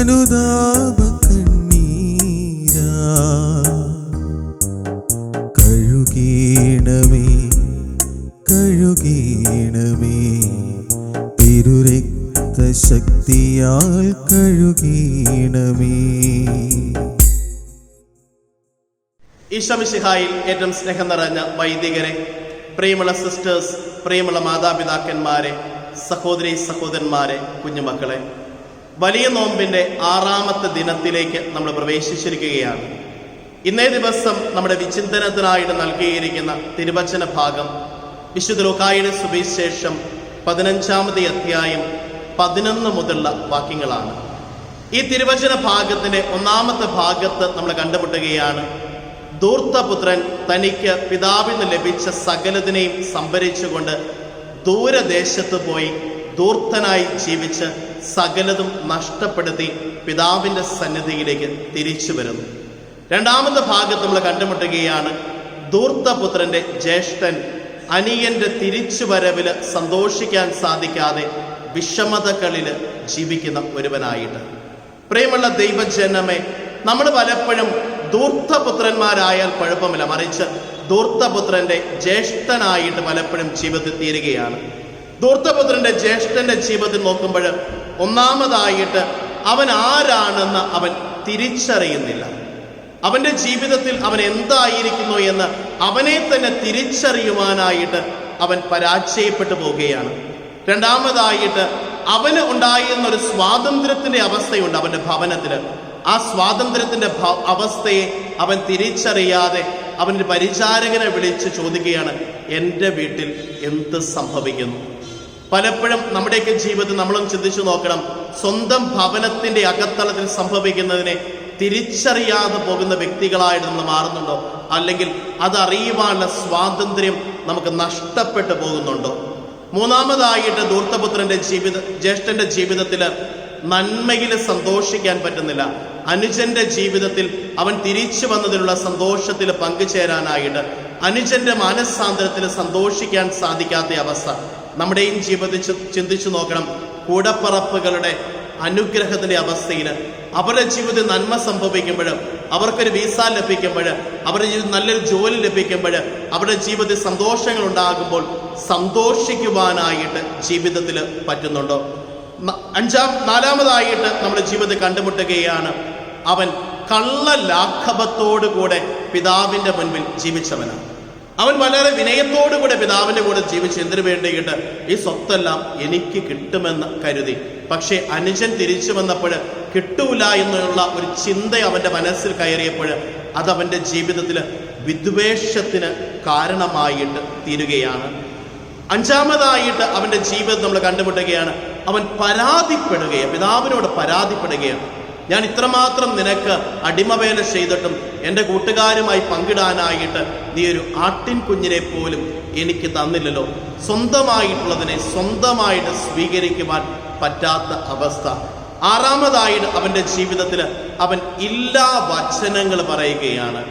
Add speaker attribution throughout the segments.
Speaker 1: അനുതാപ കഴുകീണമേ
Speaker 2: കഴുകീണമേ. തിരുരക്ത ശക്തിയാൽ കഴുകീണമേ ഈശമിഷിഹായിൽ ഏറ്റവും സ്നേഹം നിറഞ്ഞ വൈദികരെ പ്രിയമുള്ള സിസ്റ്റേഴ്സ് പ്രിയമുള്ള മാതാപിതാക്കന്മാരെ സഹോദരി സഹോദരന്മാരെ കുഞ്ഞുമക്കളെ. വലിയ നോമ്പിന്റെ ആറാമത്തെ ദിനത്തിലേക്ക് നമ്മൾ പ്രവേശിച്ചിരിക്കുകയാണ്. ഇന്നേ ദിവസം നമ്മുടെ വിചിന്തനത്തിനായിട്ട് നൽകിയിരിക്കുന്ന തിരുവചന ഭാഗം വിശുദ്ധ ലോകായുടെ സുവിശേഷം പതിനഞ്ചാമത് അധ്യായം പതിനൊന്ന് മുതലുള്ള വാക്യങ്ങളാണ്. ഈ തിരുവചന ഭാഗത്തിന്റെ ഒന്നാമത്തെ ഭാഗത്ത് നമ്മൾ കണ്ടുമുട്ടുകയാണ്. ദൂർത്തപുത്രൻ തനിക്ക് പിതാവിൽ നിന്ന് ലഭിച്ച സകലതിനെയും സംഭരിച്ചുകൊണ്ട് ദൂരദേശത്ത് പോയി ദൂർത്തനായി ജീവിച്ച് സകലതും നഷ്ടപ്പെടുത്തി പിതാവിന്റെ സന്നിധിയിലേക്ക് തിരിച്ചു വരുന്നു. രണ്ടാമത്തെ ഭാഗത്ത് നമ്മൾ കണ്ടുമുട്ടുകയാണ് ദൂർത്തപുത്രന്റെ ജ്യേഷ്ഠൻ അനിയന്റെ തിരിച്ചു വരവിൽ സന്തോഷിക്കാൻ സാധിക്കാതെ വിഷമതകളിൽ ജീവിക്കുന്ന ഒരുവനായിട്ട്. പ്രിയമുള്ള ദൈവജനമേ നമ്മൾ പലപ്പോഴും ദൂർത്തപുത്രന്മാരായാൽ കുഴപ്പമില്ല. മറിച്ച് ദൂർത്തപുത്രന്റെ ജ്യേഷ്ഠനായിട്ട് പലപ്പോഴും ജീവിതത്തിൽ തീരുകയാണ്. ദൂർത്തപുത്രന്റെ ജ്യേഷ്ഠന്റെ ജീവിതത്തിൽ നോക്കുമ്പോൾ ഒന്നാമതായിട്ട് അവൻ ആരാണെന്ന് അവൻ തിരിച്ചറിയുന്നില്ല. അവന്റെ ജീവിതത്തിൽ അവൻ എന്തായിരിക്കുന്നു എന്ന് അവനെ തന്നെ തിരിച്ചറിയുവാനായിട്ട് അവൻ പരാജയപ്പെട്ടു പോവുകയാണ്. രണ്ടാമതായിട്ട് അവന് ഉണ്ടായിരുന്ന ഒരു സ്വാതന്ത്ര്യത്തിന്റെ അവസ്ഥയുണ്ട് അവന്റെ ഭവനത്തിൽ ആ സ്വാതന്ത്ര്യത്തിന്റെ അവസ്ഥയെ അവൻ തിരിച്ചറിയാതെ അവന്റെ പരിചാരകനെ വിളിച്ച് ചോദിക്കുകയാണ് എന്റെ വീട്ടിൽ എന്ത് സംഭവിക്കുന്നു? പലപ്പോഴും നമ്മുടെയൊക്കെ ജീവിതത്തിൽ നമ്മളും ചിന്തിച്ചു നോക്കണം. സ്വന്തം ഭവനത്തിന്റെ അകത്തളത്തിൽ സംഭവിക്കുന്നതിനെ തിരിച്ചറിയാതെ പോകുന്ന വ്യക്തികളായിട്ട് നമ്മൾ മാറുന്നുണ്ടോ? അല്ലെങ്കിൽ അതറിയുവാനുള്ള സ്വാതന്ത്ര്യം നമുക്ക് നഷ്ടപ്പെട്ടു പോകുന്നുണ്ടോ? മൂന്നാമതായിട്ട് ദൂർത്തപുത്രന്റെ ജീവിത ജ്യേഷ്ഠന്റെ ജീവിതത്തിൽ നന്മയിൽ സന്തോഷിക്കാൻ പറ്റുന്നില്ല. അനുജന്റെ ജീവിതത്തിൽ അവൻ തിരിച്ചു വന്നതിലുള്ള സന്തോഷത്തിൽ പങ്കുചേരാനായിട്ട് അനുജന്റെ മാനസാന്തരത്തിൽ സന്തോഷിക്കാൻ സാധിക്കാത്ത അവസ്ഥ. നമ്മുടെയും ജീവിതത്തിൽ ചിന്തിച്ചു നോക്കണം. കൂടപ്പറപ്പുകളുടെ അനുഗ്രഹത്തിന്റെ അവസ്ഥയിൽ അവരുടെ ജീവിതത്തിൽ നന്മ സംഭവിക്കുമ്പോൾ അവർക്കൊരു വിസ ലഭിക്കുമ്പോൾ അവരുടെ ജീവിതത്തിൽ നല്ലൊരു ജോലി ലഭിക്കുമ്പോൾ അവരുടെ ജീവിതത്തിൽ സന്തോഷങ്ങൾ ഉണ്ടാകുമ്പോൾ സന്തോഷിക്കുവാനായിട്ട് ജീവിതത്തിൽ പറ്റുന്നുണ്ടോ? അഞ്ചാം നാലാമതായിട്ട് നമ്മുടെ ജീവിതത്തിൽ കണ്ടുമുട്ടുകയാണ് അവൻ കള്ള ലാഘവത്തോടു കൂടെ പിതാവിന്റെ മുൻപിൽ ജീവിച്ചവനാണ്. അവൻ വളരെ വിനയത്തോടു കൂടെ പിതാവിന്റെ കൂടെ ജീവിച്ച് എന്തിനു വേണ്ടിയിട്ട്? ഈ സ്വത്തെല്ലാം എനിക്ക് കിട്ടുമെന്ന് കരുതി. പക്ഷേ അനുജൻ തിരിച്ചു വന്നപ്പോൾ കിട്ടൂല എന്നുള്ള ഒരു ചിന്ത അവന്റെ മനസ്സിൽ കയറിയപ്പോൾ അത് അവന്റെ ജീവിതത്തിൽ വിദ്വേഷത്തിന് കാരണമായിട്ട് തീരുകയാണ്. അഞ്ചാമതായിട്ട് അവന്റെ ജീവിതം നമ്മൾ കണ്ടുമുട്ടുകയാണ്. അവൻ പരാതിപ്പെടുകയാണ്. പിതാവിനോട് പരാതിപ്പെടുകയാണ്. ഞാൻ ഇത്രമാത്രം നിനക്ക് അടിമവേല ചെയ്തിട്ടും എന്റെ കൂട്ടുകാരുമായി പങ്കിടാനായിട്ട് നീ ഒരു ആട്ടിൻ കുഞ്ഞിനെ പോലും എനിക്ക് തന്നില്ലല്ലോ. സ്വന്തമായിട്ടുള്ളതിനെ സ്വന്തമായിട്ട് സ്വീകരിക്കുവാൻ പറ്റാത്ത അവസ്ഥ. ആറാമതായിട്ട് അവന്റെ ജീവിതത്തിൽ അവൻ ഇല്ലാ വചനങ്ങൾ പറയുകയാണ്.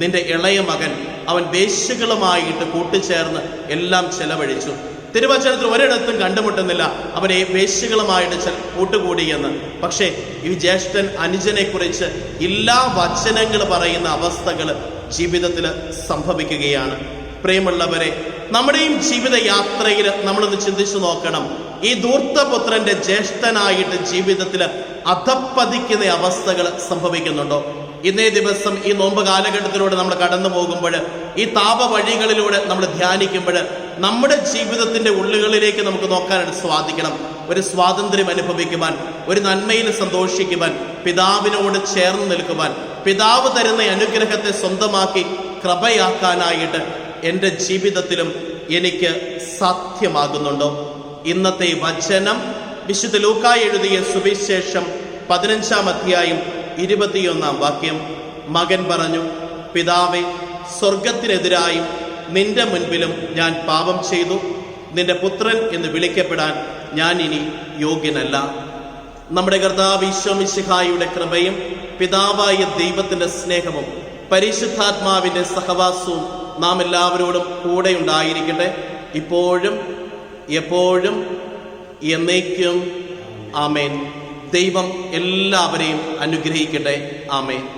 Speaker 2: നിന്റെ ഇളയ മകൻ അവൻ വേശ്യകളുമായിട്ട് കൂട്ടിച്ചേർന്ന് എല്ലാം ചെലവഴിച്ചു. തിരുവചനത്തിൽ ഒരിടത്തും കണ്ടുമുട്ടുന്നില്ല. അവനെ വേശ്യകളുമായിട്ട് കൂട്ടുകൂടി എന്ന്. പക്ഷേ ഈ ജ്യേഷ്ഠൻ അനുജനെ കുറിച്ച് എല്ലാ വചനങ്ങൾ പറയുന്ന അവസ്ഥകൾ ജീവിതത്തിൽ സംഭവിക്കുകയാണ്. പ്രിയമുള്ളവരെ നമ്മുടെയും ജീവിതയാത്രയിൽ നമ്മളൊന്ന് ചിന്തിച്ചു നോക്കണം. ഈ ധൂർത്തപുത്രന്റെ ജ്യേഷ്ഠനായിട്ട് ജീവിതത്തിൽ അധപ്പതിക്കുന്ന അവസ്ഥകൾ സംഭവിക്കുന്നുണ്ടോ? ഇന്നേ ദിവസം ഈ നോമ്പ് കാലഘട്ടത്തിലൂടെ നമ്മൾ കടന്നു പോകുമ്പോൾ ഈ താപ വഴികളിലൂടെ നമ്മൾ ധ്യാനിക്കുമ്പോൾ നമ്മുടെ ജീവിതത്തിന്റെ ഉള്ളുകളിലേക്ക് നമുക്ക് നോക്കാനായിട്ട് സ്വാധിക്കണം. ഒരു സ്വാതന്ത്ര്യം അനുഭവിക്കുവാൻ ഒരു നന്മയിൽ സന്തോഷിക്കുവാൻ പിതാവിനോട് ചേർന്ന് നിൽക്കുവാൻ പിതാവ് തരുന്ന അനുഗ്രഹത്തെ സ്വന്തമാക്കി കൃപയാക്കാനായിട്ട് എന്റെ ജീവിതത്തിലും എനിക്ക് സാധ്യമാകുന്നുണ്ടോ? ഇന്നത്തെ വചനം വിശുദ്ധ ലൂക്കായി എഴുതിയ സുവിശേഷം പതിനഞ്ചാം അധ്യായം ഇരുപത്തിയൊന്നാം വാക്യം. മകൻ പറഞ്ഞു പിതാവെ സ്വർഗത്തിനെതിരായും നിന്റെ മുൻപിലും ഞാൻ പാപം ചെയ്തു. നിന്റെ പുത്രൻ എന്ന് വിളിക്കപ്പെടാൻ ഞാൻ ഇനി യോഗ്യനല്ല. നമ്മുടെ കർത്താവ് ഈശോമിശിഹായുടെ കൃപയും പിതാവായ ദൈവത്തിന്റെ സ്നേഹവും പരിശുദ്ധാത്മാവിന്റെ സഹവാസവും നാം എല്ലാവരോടും കൂടെ ഉണ്ടായിരിക്കട്ടെ. ഇപ്പോഴും എപ്പോഴും എന്നേക്കും. ആമേൻ. ദൈവം എല്ലാവരെയും അനുഗ്രഹിക്കട്ടെ. ആമേൻ.